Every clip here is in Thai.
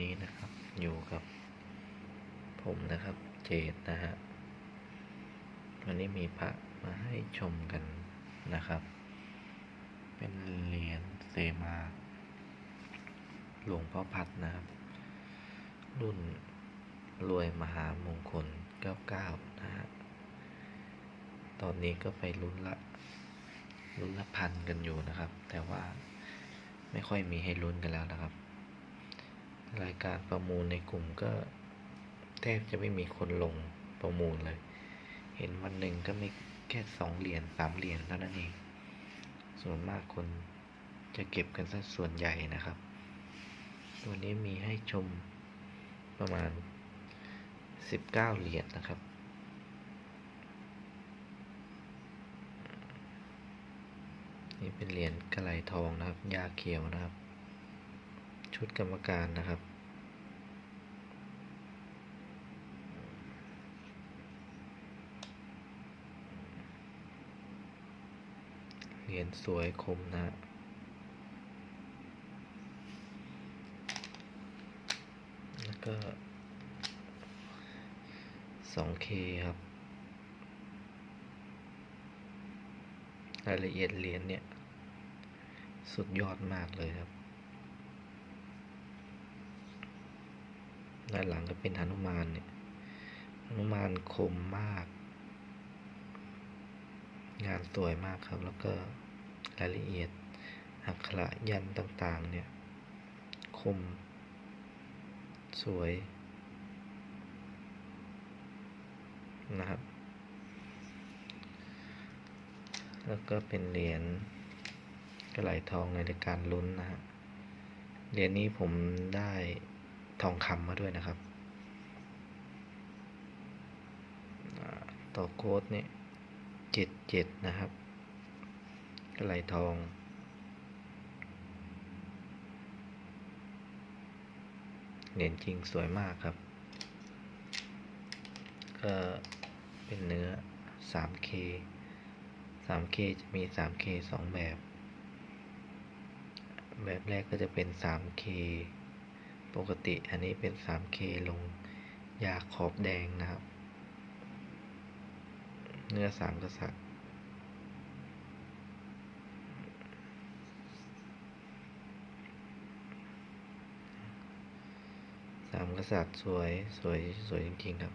นี้นะครับ อยู่กับผมนะครับเจดนะฮะวันนี้มีพระมาให้ชมกันนะครับ เป็นเหรียญเซมา หลวงพ่อพัดนะครับ รุ่นรวยมหามงคล 99 นะฮะตอนนี้ก็ไปลุ้นละลุ้นละพันกันอยู่นะครับ แต่ว่าไม่ค่อยมีให้ลุ้นกันแล้วนะครับ รายการประมูลในกลุ่มก็แทบจะไม่มีคนลงประมูลเลย เห็นวันหนึ่งก็ไม่แค่สองเหรียญสามเหรียญเท่านั้นเอง ส่วนมากคนจะเก็บกันซะส่วนใหญ่นะครับ ตัวนี้มีให้ชมประมาณสิบเก้าเหรียญนะครับ นี่เป็นเหรียญกระไหลทองนะครับ ยาเขียวนะครับ ชุดกรรมการนะครับ เหรียญสวยคมนะแล้วก็ 2K ครับรายละเอียดเหรียญเนี่ย สุดยอดมากเลยครับ ด้านหลังก็เป็นหนุมานเนี่ยหนุมานคมมาก งานสวยมากครับ แล้วก็รายละเอียดอักขระยันต์ต่างๆ เนี่ย คม สวย นะครับ แล้วก็เป็นเหรียญกระไหลทองในรายการลุ้นนะฮะเหรียญนี้ผมได้ ทองคำมาด้วยนะครับต่อโค้ดนี่เจ็ดเจ็ดนะครับกระไหลทอง เหรียญจริงสวยมากครับ ก็เป็นเนื้อ 3K 3K จะมี 3K สองแบบ แบบแรกก็จะเป็น 3K ปกติอันนี้เป็น 3K ลงยาขอบแดงนะครับ เนื้อสามกษัตริย์สามกษัตริย์สวยสวยสวยจริงๆครับ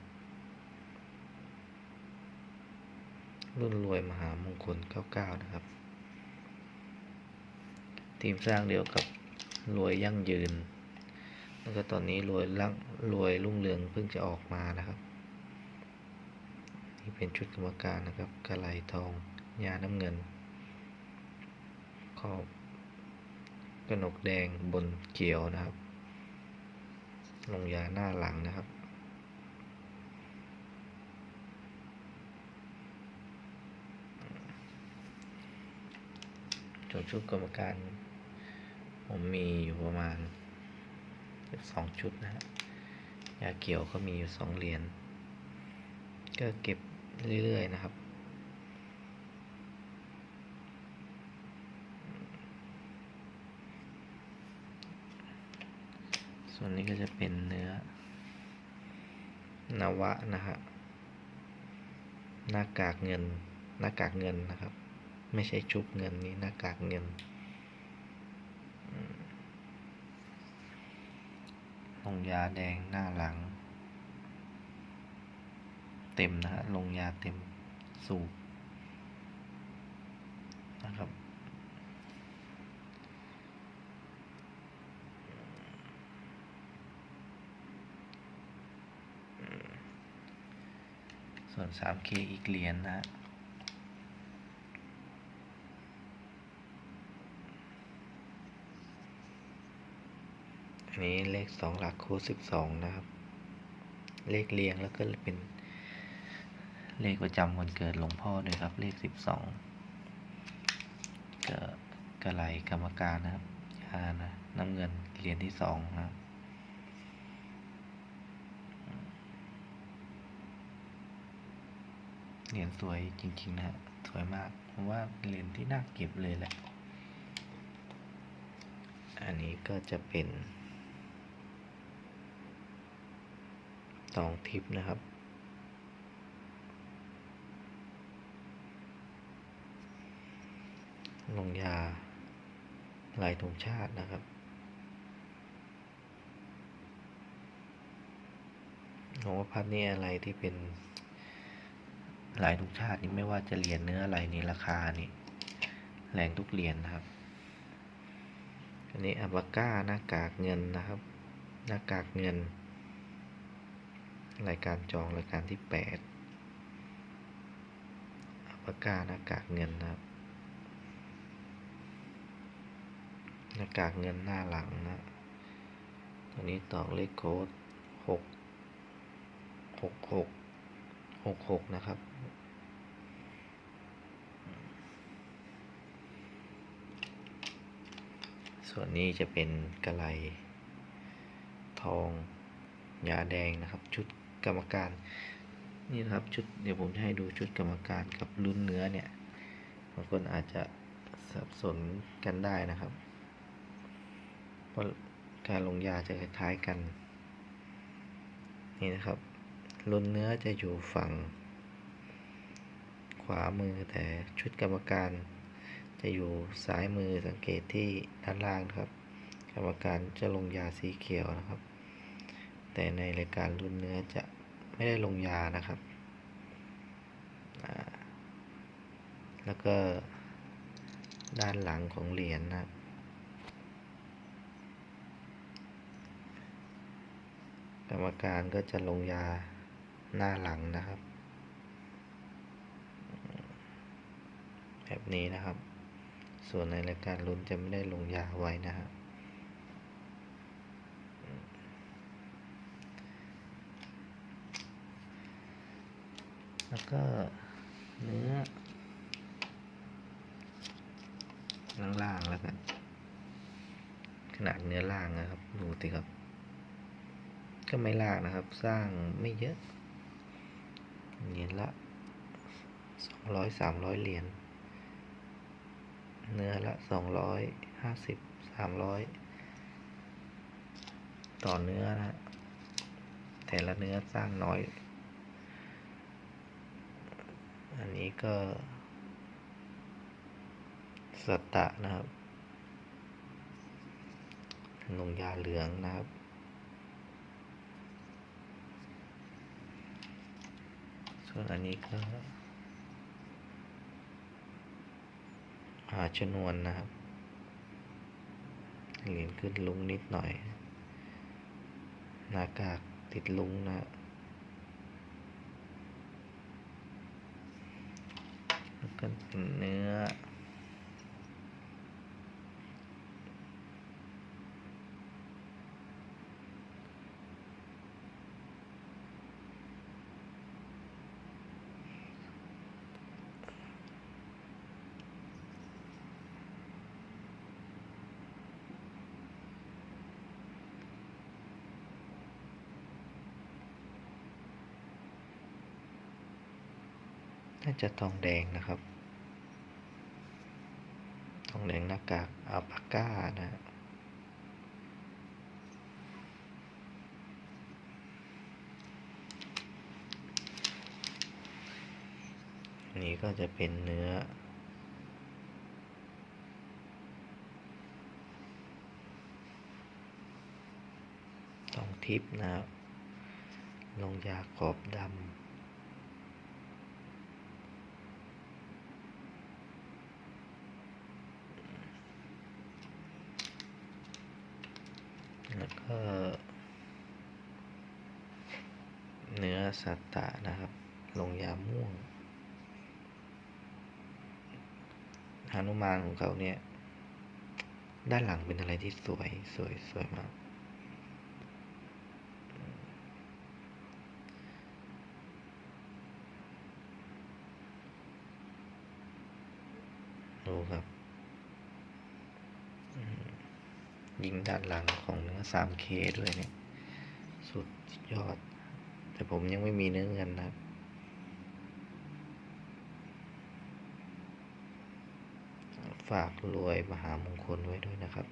รุ่นรวยมหามงคล 99 นะครับ ทีมสร้างเดียวกับรวยยั่งยืน แล้วก็ตอนนี้รวยลังรวยรุ่งเรืองเพิ่งจะออกมานะครับ นี่เป็นชุดกรรมการนะครับกระไหลทองยาน้ำเงิน ขอบกระหนกแดงบนเขียวนะครับ ลงยาหน้าหลังนะครับจดชุดกรรมการ ผมมีอยู่ประมาณ สองชุดนะฮะยาเขียวก็มีอยู่สองเหรียญก็เก็บเรื่อยๆนะครับส่วนนี้ก็จะเป็นเนื้อนวะนะฮะหน้ากากเงิน หน้ากากเงินนะครับ ไม่ใช่ชุบเงินนี่หน้ากากเงินอืมล งยาแดงหน้าหลัง เต็มนะฮะลงยาเต็มสูบนะครับ ส่วน 3K อีกเหรียญนะฮะ อั นี้เลขสองหลักคูณสิบสองนะครับ เลขเรียงแล้วก็เป็น เลขประจำวันเกิดหลวงพ่อด้วยครับ เลขสิบสองก็กระไหลกรรมการนะครับยานะน้ำเงินเหรียญที่สองนะครับเหรียญสวยจริง ๆ นะฮะสวยมากผมว่าเหรียญที่น่าเก็บเลยแหละ อันนี้ก็จะเป็น ตองทิพย์นะครับ ลงยาลายธงชาตินะครับ ผมว่าพัดนี่อะไรที่เป็นลายธงชาตินี่ไม่ว่าจะเหรียญเนื้ออะไรนี่ราคานี่แรงทุกเหรียญนะครับ อันนี้อัปาก้าหน้ากากเงินนะครับ หน้ากากเงิน รายการจองรายการที่แปดอัปาก้าหน้ากากเงินนะครับหน้ากากเงินหน้าหลังนะตัวนี้ตอกเลขโค้ดหกหกหกหกหกนะครับส่วนนี้จะเป็นกระไลทองยาแดงนะครับ ชุด กรรมการ นี่นะครับชุดเดี๋ยวผมจะให้ดูชุดกรรมการกับรุ่นเนื้อเนี่ยบางคนอาจจะสับสนกันได้นะครับเพราะการลงยาจะคล้ายๆกัน นี่นะครับรุ่นเนื้อจะอยู่ฝั่ง ขวามือแต่ชุดกรรมการ จะอยู่ซ้ายมือสังเกตที่ด้านล่างครับ กรรมการจะลงยาสีเขียวนะครับ แต่ในรายการรุ่นเนื้อจะ ไม่ได้ลงยานะครับ แล้วก็ด้านหลังของเหรียญนะครับกรรมการก็จะลงยาหน้าหลังนะครับ แบบนี้นะครับ ส่วนในรายการลุ้นจะไม่ได้ลงยาไว้นะครับ แล้วก็เนื้อล่างๆแล้วกัน ขนาดเนื้อล่างนะครับ ดูสิครับ ก็ไม่ล่างนะครับ สร้างไม่เยอะ เหรียญละสองร้อยสามร้อยเหรียญ เนื้อละสองร้อยห้าสิบสามร้อยต่อเนื้อนะฮะแต่ละเนื้อสร้างน้อย อันนี้ก็สัตะนะครับลงยาเหลืองนะครับ ส่วนอันนี้ก็หาชนวนนะครับ เหรียญขึ้นลุงนิดหน่อย หน้ากากติดลุงนะ แล้ว ก็เนื้อ น่าจะทองแดงนะครับ ท องแดงหน้ากากอัลปาก้านะนี้ก็จะเป็นเนื้อทองทิพนะครับ ลงยาขอบดำ แล้ว ก็เนื้อสัตตะนะครับ ลงยาม่วงหานุมานของเขาเนี่ย ด้านหลังเป็นอะไรที่สวยสวยสวยมาก ดูครับอืม ยิงด้านหลังของเนื้อ 3K ด้วยเนี่ย สุดยอด แต่ผมยังไม่มีเนื้อเงินนะฝากรวยมหามงคลไว้ด้วยนะครับ